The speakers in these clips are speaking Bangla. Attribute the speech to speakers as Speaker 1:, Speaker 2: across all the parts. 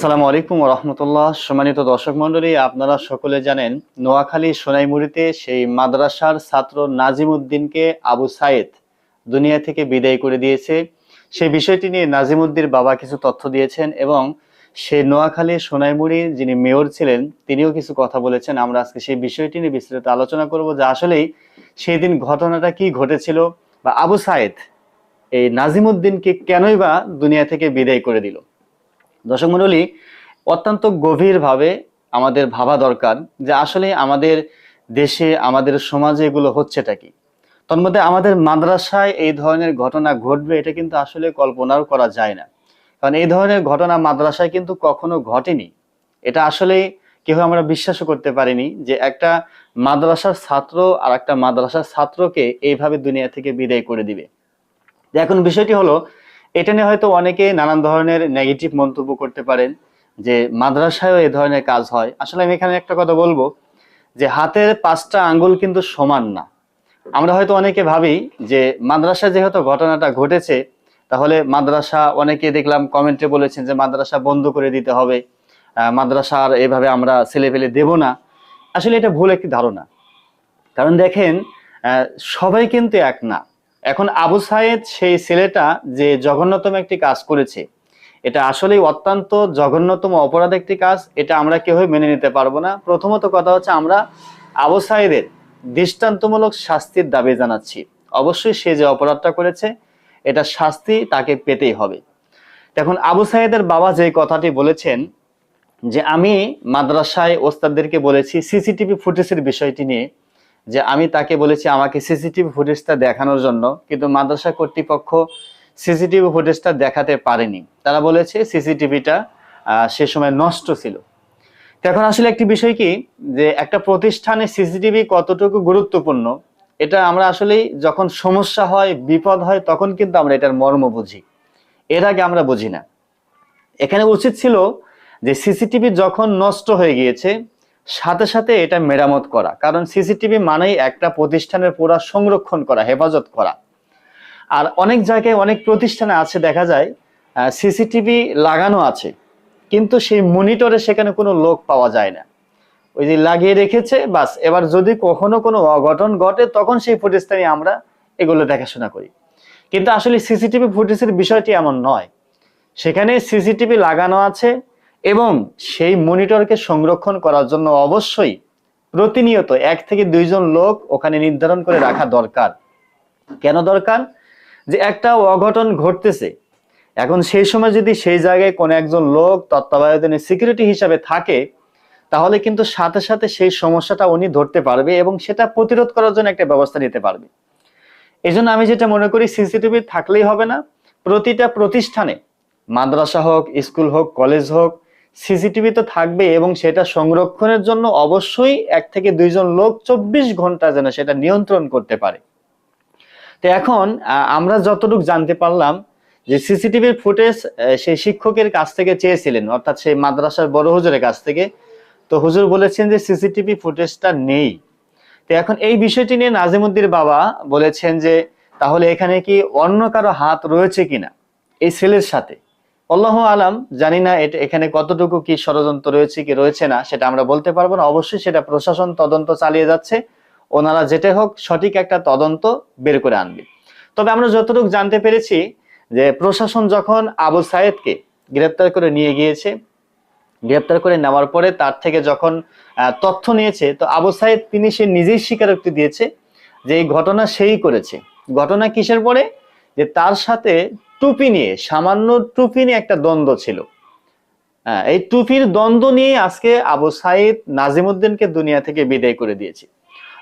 Speaker 1: আসসালামু আলাইকুম রহমতুল্লাহ সম্মানিত দর্শক মণ্ডলী, আপনারা সকলে জানেন, নোয়াখালী সোনাইমুড়িতে সেই মাদ্রাসার ছাত্র নাজিম উদ্দিনকে আবু সাইদ দুনিয়া থেকে বিদায় করে দিয়েছে। সেই বিষয়টি নিয়ে নাজিম উদ্দির বাবা কিছু তথ্য দিয়েছেন এবং সে নোয়াখালী সোনাইমুড়ি যিনি মেয়র ছিলেন, তিনিও কিছু কথা বলেছেন। আমরা আজকে সেই বিষয়টি নিয়ে বিস্তারিত আলোচনা করব যে আসলেই সেই দিন ঘটনাটা কি ঘটেছিল বা আবু সাইদ এই নাজিম উদ্দিনকে কেনই বা দুনিয়া থেকে বিদায় করে দিল। দর্শক মণ্ডলী, অত্যন্ত গভীরভাবে আমাদের ভাবা দরকার যে আসলে আমাদের দেশে, আমাদের সমাজে এগুলো হচ্ছেটা কি। তন্মধ্যে আমাদের মাদ্রাসায় এই ধরনের ঘটনা ঘটবে, এটা কিন্তু আসলে কল্পনাও করা যায় না। কারণ এই ধরনের ঘটনা মাদ্রাসায় কিন্তু কখনো ঘটেনি। এটা আসলে কেউ আমরা বিশ্বাসও করতে পারিনি যে একটা মাদ্রাসার ছাত্র আর একটা মাদ্রাসার ছাত্রকে এইভাবে দুনিয়া থেকে বিদায় করে দিবে। এখন বিষয়টি হলো এটা নিয়ে হয়তো অনেকে নানান ধরনের নেগেটিভ মন্তব্য করতে পারেন যে মাদ্রাসায়ও এ ধরনের কাজ হয়। আসলে আমি এখানে একটা কথা বলব যে হাতের পাঁচটা আঙ্গুল কিন্তু সমান না। আমরা হয়তো অনেকে ভাবি যে মাদ্রাসা যেহেতু ঘটনাটা ঘটেছে, তাহলে মাদ্রাসা অনেকে দেখলাম কমেন্টে বলেছেন যে মাদ্রাসা বন্ধ করে দিতে হবে মাদ্রাসা আর এভাবে আমরা ছেলে ফেলে দেব না। আসলে এটা ভুল একটি ধারণা। কারণ দেখেন সবাই কিন্তু এক না। এখন আবু সাইদ সেই ছেলেটা যে জঘন্যতম একটি কাজ করেছে। এটা আসলেই অত্যন্ত জঘন্যতম অপরাধ একটি কাজ, এটা আমরা কেউই মেনে নিতে পারব না। প্রথমত কথা হচ্ছে আমরা আবু সাইদের দৃষ্টান্তমূলক শাস্তির দাবি জানাচ্ছি। অবশ্যই সে যে অপরাধটা করেছে, এটা শাস্তি তাকে পেতেই হবে। এখন আবু সাইদের বাবা যে কথাটি বলেছেন যে, আমি মাদ্রাসায় ওস্তাদদেরকে বলেছি, সিসিটিভি ফুটেজের বিষয়টি নিয়ে আমি তাকে বলেছি আমাকে সিসিটিভি ফুটেজটা দেখানোর জন্য, কিন্তু মাদ্রাসা কর্তৃপক্ষ সিসিটিভি ফুটেজটা দেখাতে পারেনি। তারা বলেছে সিসিটিভিটা সে সময় নষ্ট ছিল। এখন আসলে একটি বিষয় কি, যে একটা প্রতিষ্ঠানে সিসিটিভি কতটুকু গুরুত্বপূর্ণ, এটা আমরা আসলেই যখন সমস্যা হয়, বিপদ হয়, তখন কিন্তু আমরা এটার মর্ম বুঝি। এর আগে আমরা বুঝি না। এখানে উচিত ছিল যে সিসিটিভি যখন নষ্ট হয়ে গিয়েছে সাথে সাথে এটা মেরামত করা। কারণ সিসিটিভি মানেই একটা প্রতিষ্ঠানের পুরা সংরক্ষণ করা, হেফাজত করা। আর অনেক জায়গায় অনেক প্রতিষ্ঠানে আছে, দেখা যায় সিসিটিভি লাগানো আছে, কিন্তু সেই মনিটরে সেখানে কোনো লোক পাওয়া যায় না। ওই যে লাগিয়ে রেখেছে, বাস। এবার যদি কখনো কোনো অঘটন ঘটে, তখন সেই নিয়ে আমরা এগুলো দেখাশোনা করি। কিন্তু আসলে সিসিটিভি ফুটেজের বিষয়টি এমন নয়। সেখানে সিসিটিভি লাগানো আছে এবং সেই মনিটরকে সংরক্ষণ করার জন্য অবশ্যই প্রতিনিয়ত এক থেকে দুইজন লোক ওখানে নির্ধারণ করে রাখা দরকার। কেন দরকার? যে একটা অঘটন ঘটতেছে। এখন সেই সময় যদি সেই জায়গায় কোনো একজন লোক তত্ত্বাবধানে সিকিউরিটি হিসাবে থাকে, তাহলে কিন্তু সাথে সাথে সেই সমস্যাটা উনি ধরতে পারবে এবং সেটা প্রতিরোধ করার জন্য একটা ব্যবস্থা নিতে পারবে। এই আমি যেটা মনে করি সিসিটিভি থাকলেই হবে না। প্রতিটা প্রতিষ্ঠানে, মাদ্রাসা হোক, স্কুল হোক, কলেজ হোক সিসিটিভি তো থাকবে এবং সেটা সংরক্ষণের জন্য অবশ্যই এক থেকে দুইজন লোক চব্বিশ ঘণ্টা যেন সেটা নিয়ন্ত্রণ করতে পারে। তো এখন আমরা যতটুকু জানতে পারলাম যে সিসিটিভির ফুটেজ সেই শিক্ষকের কাছ থেকে চেয়েছিলেন, অর্থাৎ সেই মাদ্রাসার বড় হুজুরের কাছ থেকে। তো হুজুর বলেছেন যে সিসিটিভি ফুটেজটা নেই। তো এখন এই বিষয়টি নিয়ে নাজিমুদ্দির বাবা বলেছেন যে, তাহলে এখানে কি অন্য কারও হাত রয়েছে কিনা? এই ছেলের সাথে। আল্লাহ আলাম, জানি না এটা এখানে কতটুকু কি ষড়যন্ত্র রয়েছে, কি রয়েছে না, সেটা আমরা বলতে পারব না। অবশ্যই সেটা প্রশাসন তদন্ত চালিয়ে যাচ্ছে। ওনারা যেটা হোক সঠিক একটা তদন্ত বের করে আনবে। তবে আমরা যতটুকু জানতে পেরেছি যে প্রশাসন যখন আবু সায়েদকে গ্রেপ্তার করে নিয়ে গিয়েছে, গ্রেপ্তার করে নেওয়ার পরে তার থেকে যখন তথ্য নিয়েছে, তো আবু সাইদ তিনি সে নিজেই স্বীকারোক্তি দিয়েছে যে এই ঘটনা সেই করেছে। ঘটনা কিসের পরে? যে তার সাথে টুপি নিয়ে সামান্য টুপি নিয়ে একটা দ্বন্দ্ব ছিল। হ্যাঁ, এই টুপির দ্বন্দ্ব নিয়ে আজকে আবু সাইদ নাজিমুদ্দিনকে দুনিয়া থেকে বিদায় করে দিয়েছে।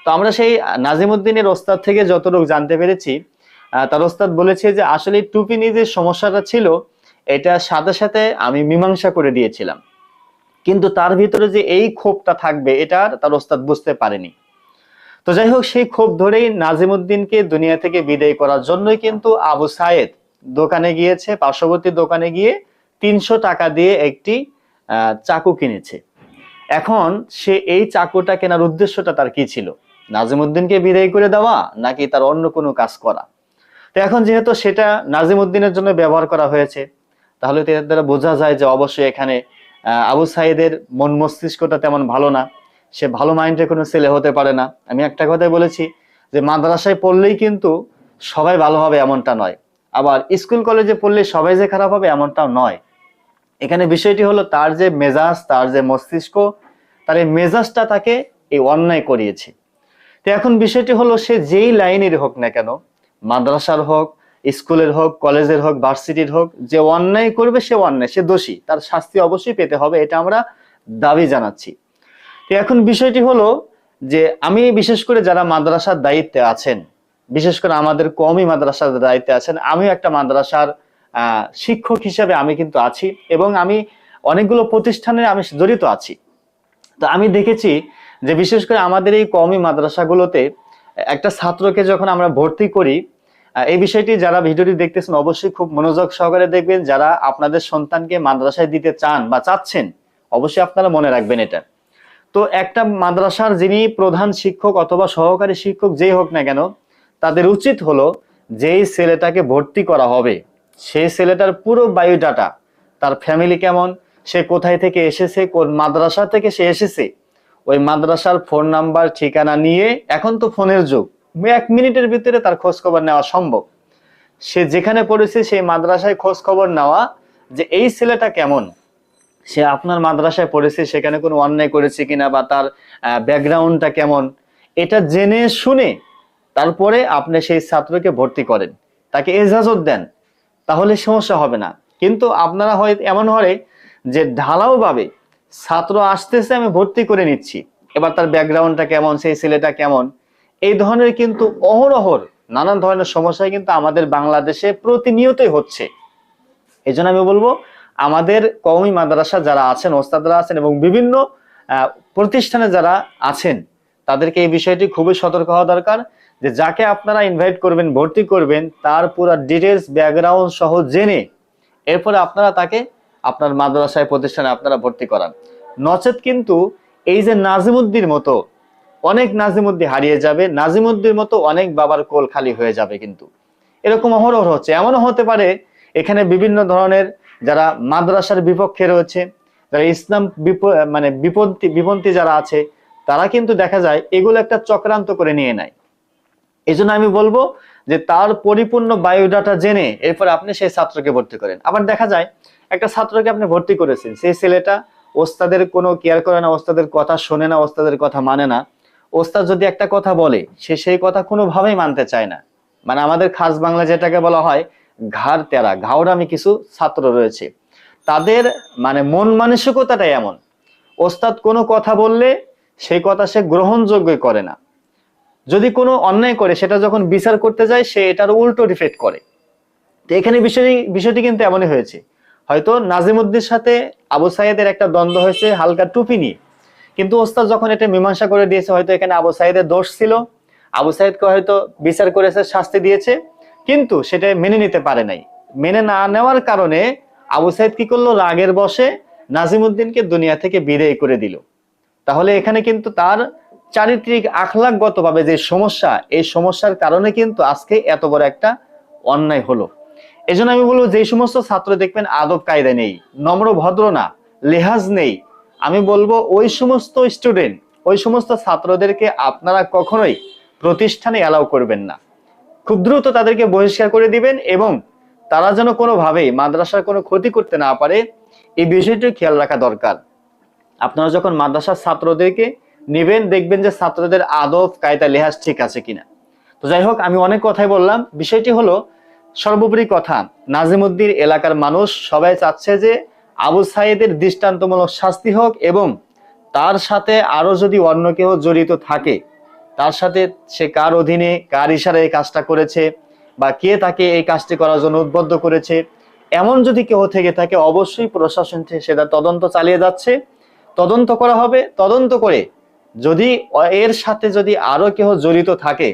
Speaker 1: তো আমরা সেই নাজিমুদ্দিনের ওস্তাদ থেকে যতটুকু জানতে পেরেছি তার ওস্তাদ বলেছে যে আসলে টুপি নিয়ে যে সমস্যাটা ছিল এটা সাথে সাথে আমি মীমাংসা করে দিয়েছিলাম। কিন্তু তার ভিতরে যে এই ক্ষোভটা থাকবে এটা তার ওস্তাদ বুঝতে পারেনি। তো যাই হোক সেই ক্ষোভ ধরেই নাজিমুদ্দিনকে দুনিয়া থেকে বিদায় করার জন্যই কিন্তু আবু সায়েদ দোকানে গিয়েছে, পার্শ্ববর্তী দোকানে গিয়ে তিনশো টাকা দিয়ে একটি চাকু কিনেছে। এখন সে এই চাকুটা কেনার উদ্দেশ্যটা তার কি ছিল? নাজিমুদ্দিনকে বিদায় করে দেওয়া নাকি তার অন্য কোনো কাজ করা? তো এখন যেহেতু সেটা নাজিমুদ্দিনের জন্য ব্যবহার করা হয়েছে, তাহলে এর দ্বারা বোঝা যায় যে অবশ্যই এখানে আবু সাইদের মন মস্তিষ্কটা তেমন ভালো না। সে ভালো মাইন্ডের কোনো ছেলে হতে পারে না। আমি একটা কথাই বলেছি যে, মাদ্রাসায় পড়লেই কিন্তু সবাই ভালো হবে এমনটা নয়। আবার স্কুল কলেজে পড়লে সবাই যে খারাপ হবে এমনটাও নয়। এখানে বিষয়টি হলো তার যে মেজাজ, তার যে মস্তিষ্ক, তার এই মেজাজটা তাকে এই অন্যায় করিয়েছে। তো এখন বিষয়টি হলো সে যেই লাইনের হোক না কেন, মাদ্রাসার হোক, স্কুলের হোক, কলেজের হোক, ভার্সিটির হোক, যে অন্যায় করবে সে অন্যায়, সে দোষী, তার শাস্তি অবশ্যই পেতে হবে, এটা আমরা দাবি জানাচ্ছি। তো এখন বিষয়টি হলো যে আমি বিশেষ করে যারা মাদ্রাসার দায়িত্বে আছেন বিশেষ করে আমাদের কমই মাদ্রাসার দায়িত্বে আছেন। আমিও একটা মাদ্রাসার শিক্ষক হিসেবে আমি কিন্তু আছি এবং আমি অনেকগুলো প্রতিষ্ঠানে আমি জড়িত আছি। তো আমি দেখেছি যে বিশেষ করে আমাদের এই কমই মাদ্রাসাগুলোতে একটা ছাত্রকে যখন আমরা ভর্তি করি এই বিষয়টি যারা ভিডিওটি দেখতেছেন অবশ্যই খুব মনোযোগ সহকারে দেখবেন। যারা আপনাদের সন্তানকে মাদ্রাসায় দিতে চান বা চাচ্ছেন, অবশ্যই আপনারা মনে রাখবেন এটা। তো একটা মাদ্রাসার যিনি প্রধান শিক্ষক অথবা সহকারী শিক্ষক যেই হোক না কেন তাদের উচিত হলো যেই ছেলেটাকে ভর্তি করা হবে, সেই ছেলেটার পুরো বায়োডাটা, তার ফ্যামিলি কেমন, সে কোথায় থেকে এসেছে, কোন মাদ্রাসা থেকে সে এসেছে, ওই মাদ্রাসার ফোন নাম্বার ঠিকানা নিয়ে এখন তো ফোনের যুগ। এক মিনিটের ভিতরে তার খোঁজ খবর নেওয়া সম্ভব। সে যেখানে পড়েছে সেই মাদ্রাসায় খোঁজ খবর নেওয়া যে এই ছেলেটা কেমন। সে আপনার মাদ্রাসায় পড়েছে, সেখানে কোনো অন্যায় করেছে কিনা বা তার ব্যাকগ্রাউন্ডটা কেমন। এটা জেনে শুনে তারপরে আপনি সেই ছাত্রকে ভর্তি করেন। তাকে এজাজত দেন। তাহলে সমস্যা হবে না। কিন্তু আপনারা হয় এমন হয় যে ঢালাও ভাবে ছাত্র আসতেছে, আমি ভর্তি করে নিচ্ছি। এবার তার ব্যাকগ্রাউন্ডটা কেমন, সেই ছেলেটা কেমন? এই ধরনের কিন্তু অহরহর নানান ধরনের সমস্যা কিন্তু আমাদের বাংলাদেশে প্রতিনিয়তই হচ্ছে। এই আমি বলব, আমাদের কওমি মাদ্রাসা যারা আছেন, ওস্তাদরা আছেন এবং বিভিন্ন প্রতিষ্ঠানে যারা আছেন, তাদেরকে এই বিষয়টি খুবই সতর্ক হওয়া দরকার। যে যাকে আপনারা ইনভাইট করবেন, ভর্তি করবেন, তার পুরো ডিটেলস ব্যাকগ্রাউন্ড সহ জেনে এরপরে আপনারা তাকে আপনার মাদ্রাসায়, প্রতিষ্ঠানে আপনারা ভর্তি করান। নচেত কিন্তু এই যে নাজিমুদ্দির মতো অনেক নাজিমুদ্দি হারিয়ে যাবে, নাজিমুদ্দির মতো অনেক বাবার কোল খালি হয়ে যাবে কিন্তু। এরকম অহরহ হচ্ছে। এমনও হতে পারে এখানে বিভিন্ন ধরনের যারা মাদ্রাসার বিপক্ষে রয়েছে, যারা ইসলাম বিপ- মানে বিপন্থী বিপন্থী যারা আছে, তারা কিন্তু দেখা যায় এগুলো একটা চক্রান্ত করে নিয়ে নেয়। এই জন্য আমি বলব যে তার পরিপূর্ণ বায়োডাটা জেনে এরপর আপনি সেই ছাত্রকে ভর্তি করেন। আবার দেখা যায়, একটা ছাত্রকে আপনি ভর্তি করেছেন, সেই ছেলেটা ওস্তাদের কোনো কেয়ার করে না, ওস্তাদের কথা শোনে না, ওস্তাদের কথা মানে না। ওস্তাদ যদি একটা কথা বলে, সে সেই কথা কোনোভাবেই মানতে চায় না। মানে আমাদের খাস বাংলা যেটাকে বলা হয় ঘাড় তেরা ঘাওড়ামি কিছু ছাত্র রয়েছে। তাদের মানে মন মানসিকতাটাই এমন। ওস্তাদ কোনো কথা বললে, সেই কথা সে গ্রহণযোগ্যই করে না। যদি কোনো অন্যায় করে, সেটা যখন বিচার করতে যায়, সে এটার উল্টো রিফ্লেক্ট করে। তো এখানে বিষয় বিষয়টি কিন্তু এমনই হয়েছে। হয়তো নাজিমুদ্দির সাথে আবু সাইদের একটা দ্বন্দ্ব হয়েছে, হালকা টুপি নিয়ে। কিন্তু ওস্তাদ যখন এটা মীমাংসা করে দিয়েছে, হয়তো এখানে আবু সাইদের দোষ ছিল। আবু সাইদকে হয়তো বিচার করেছে, শাস্তি দিয়েছে। কিন্তু সেটা মেনে নিতে পারে নাই। মেনে না নেওয়ার কারণে আবু সাইদ কি করল? রাগের বসে নাজিমুদ্দিনকে দুনিয়া থেকে বিদায় করে দিল। তাহলে এখানে কিন্তু তার চারিত্রিক আখলাকগত ভাবে যে সমস্যা, এই সমস্যার কারণে কিন্তু আজকে এত বড় একটা অন্যায় হলো। এই আমি বলব যে সমস্ত ছাত্র দেখবেন আদব কায়দা নেই, নম্র ভদ্র না, লেহাজ নেই। আমি বলব ওই সমস্ত স্টুডেন্ট ওই সমস্ত ছাত্রদেরকে আপনারা কখনোই প্রতিষ্ঠানে অ্যালাউ করবেন না। খুব দ্রুত তাদেরকে বহিষ্কার করে দিবেন এবং তারা যেন কোনোভাবেই মাদ্রাসার কোনো ক্ষতি করতে না পারে, এই বিষয়টি খেয়াল রাখা দরকার। আপনারা যখন মাদ্রাসার ছাত্রদেরকে নেবেন, দেখবেন যে ছাত্রদের আদব, কায়দা, লেহাজ ঠিক আছে কিনা। তো যাই হোক, আমি অনেক কথাই বললাম। বিষয়টি হলো, সর্বোপরি কথা নাজিমুদ্দির এলাকার মানুষ সবাই চাচ্ছে যে আবু সাইদের দৃষ্টান্তমূলক শাস্তি হোক এবং তার সাথে আরও যদি অন্য কেউ জড়িত থাকে, তার সাথে সে কার অধীনে, কার ইশারায় এই কাজটা করেছে বা কে তাকে এই কাজটি করার জন্য উদ্বুদ্ধ করেছে, এমন যদি কেউ থেকে থাকে, অবশ্যই প্রশাসন সেটা তদন্ত চালিয়ে যাচ্ছে। তদন্ত করা হবে, তদন্ত করে যদি এর সাথে যদি আরও কেউ জড়িত থাকে,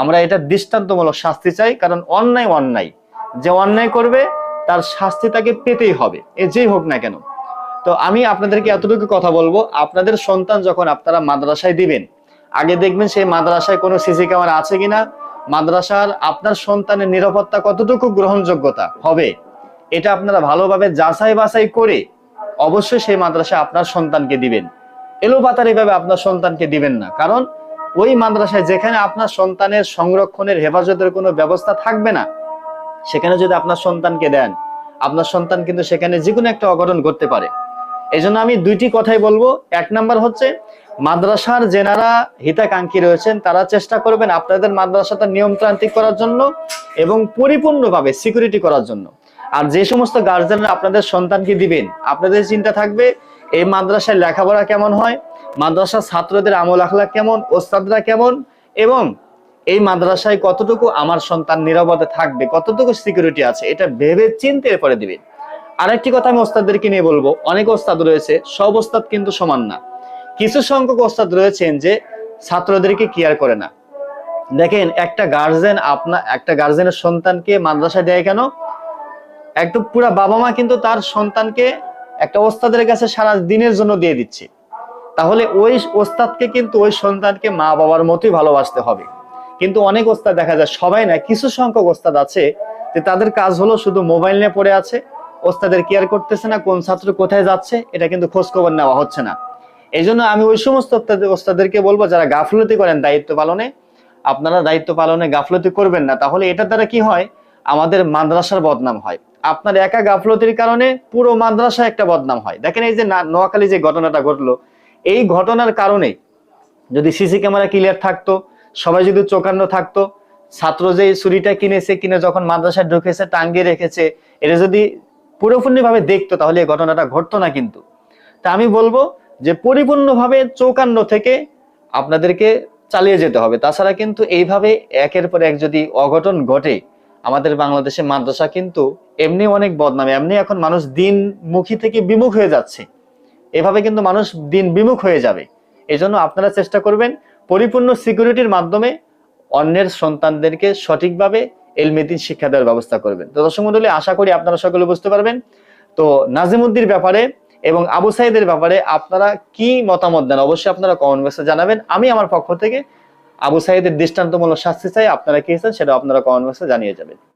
Speaker 1: আমরা এটা দৃষ্টান্তমূলক শাস্তি চাই, কারণ অন্যায় অন্যায়। যে অন্যায় করবে, তার শাস্তি তাকে পেতেই হবে, এ যেই হোক না কেন। তো আমি আপনাদেরকে এতটুকু কথা বলব, আপনাদের সন্তান যখন আপনারা মাদ্রাসায় দিবেন, আগে দেখবেন সেই মাদ্রাসায় কোনো সিসি ক্যামেরা আছে কিনা, মাদ্রাসার আপনার সন্তানের নিরাপত্তা কতটুকু গ্রহণযোগ্যতা হবে, এটা আপনারা ভালোভাবে যাচাই বাছাই করে অবশ্যই সেই মাদ্রাসায় আপনার সন্তানকে দিবেন। এলোপাতারি ভাবে আপনার সন্তানকে দিবেন না। কারণ ওই মাদ্রাসায় যেখানে আপনার সন্তানের সংরক্ষণের হেফাজতের কোনো ব্যবস্থা থাকবে না, সেখানে যদি আপনার সন্তানকে দেন, আপনার সন্তান কিন্তু সেখানে যে কোনো একটা অঘটন ঘটতে পারে। এই আমি দুইটি কথাই বলব। এক নাম্বার হচ্ছে, মাদ্রাসার যেনারা হিতাকাঙ্ক্ষী রয়েছেন, তারা চেষ্টা করবেন আপনাদের মাদ্রাসাটা নিয়মতান্ত্রিক করার জন্য এবং পরিপূর্ণভাবে সিকিউরিটি করার জন্য। আর যে সমস্ত গার্জেনরা আপনাদের সন্তানকে দিবেন, আপনাদের চিন্তা থাকবে, এই মাদ্রাসায় লেখাপড়া কেমন হয়, মাদ্রাসার ছাত্রদের আমল আখলাক কেমন, ওস্তাদরা কেমন, এবং এই মাদ্রাসায় কতটুকু আমার সন্তান নিরাপদে থাকবে, কতটুকু সিকিউরিটি আছে, এটা ভেবে চিন্তে এরপরে দিবেন। আরেকটি কথা আমি ওস্তাদদেরকে নিয়ে বলব, অনেক ওস্তাদ রয়েছে, সব ওস্তাদ কিন্তু সমান না। কিছু সংখ্যক ওস্তাদ রয়েছেন যে ছাত্রদেরকে কেয়ার করে না। দেখেন, একটা গার্জেন আপনার একটা গার্জেনের সন্তানকে মাদ্রাসায় দেয় কেন? একটু পুরা বাবা মা কিন্তু তার সন্তানকে একটা ওস্তাদের কাছে সারা দিনের জন্য দিয়ে দিচ্ছে। তাহলে ওই ওস্তাদকে কিন্তু ওই সন্তানকে মা বাবার মতোই ভালোবাসতে হবে। কিন্তু অনেক ওস্তাদ দেখা যায়, সবাই না, কিছু সংখ্যক ওস্তাদ আছে যে তাদের কাজ হলো শুধু মোবাইল নিয়ে পড়ে আছে, ওস্তাদের কেয়ার করতেছে না, কোন ছাত্র কোথায় যাচ্ছে, এটা কিন্তু খোঁজ খবর নেওয়া হচ্ছে না। এই জন্য আমি ওই সমস্ত ওস্তাদ- ওস্তাদেরকে বলব, যারা গাফলতি করেন দায়িত্ব পালনে, আপনারা দায়িত্ব পালনে গাফলতি করবেন না। তাহলে এটার দ্বারা কি হয়? আমাদের মাদ্রাসার বদনাম হয়। আপনার একা গাফলতির কারণে পুরো মাদ্রাসা একটা বদনাম হয়। দেখেন এই যে নোয়াখালী যে ঘটনাটা ঘটলো, এই ঘটনার কারণে যদি সিসি ক্যামেরা ক্লিয়ার থাকতো, সবাই যদি চোখান্ন থাকতো, ছাত্র যে ছুরিটা কিনেছে, কিনে যখন মাদ্রাসায় ঢুকেছে, টাঙ্গিয়ে রেখেছে, এটা যদি পুরোপুরি ভাবে দেখতো, তাহলে এই ঘটনাটা ঘটতো না কিন্তু। তা আমি বলব যে পরিপূর্ণভাবে চৌকান্ন থেকে আপনাদেরকে চালিয়ে যেতে হবে। তাছাড়া কিন্তু এইভাবে একের পর এক যদি অঘটন ঘটে আমাদের বাংলাদেশে মাদ্রাসা কিন্তু এমনি অনেক বদনাম, এমনি এখন মানুষ দিন মুখী থেকে বিমুখ হয়ে যাচ্ছে। এভাবে কিন্তু মানুষ দিন বিমুখ হয়ে যাবে। এই জন্য আপনারা চেষ্টা করবেন পরিপূর্ণ সিকিউরিটির মাধ্যমে অন্যের সন্তানদেরকে সঠিকভাবে এলমেদিন শিক্ষা দেওয়ার ব্যবস্থা করবেন। তো দর্শক মন্ডলী, আশা করি আপনারা সকলে বুঝতে পারবেন। তো নাজিমুদ্দির ব্যাপারে এবং আবু সাইদের ব্যাপারে আপনারা কি মতামত দেন? অবশ্যই আপনারা কমেন্ট বক্সে জানাবেন। আমি আমার পক্ষ থেকে আবু সাইদের দৃষ্টান্তমূলক শাস্তি চাই আপনারা কি চান সেটা আপনারা কমেন্ট বক্সে জানিয়ে যাবেন।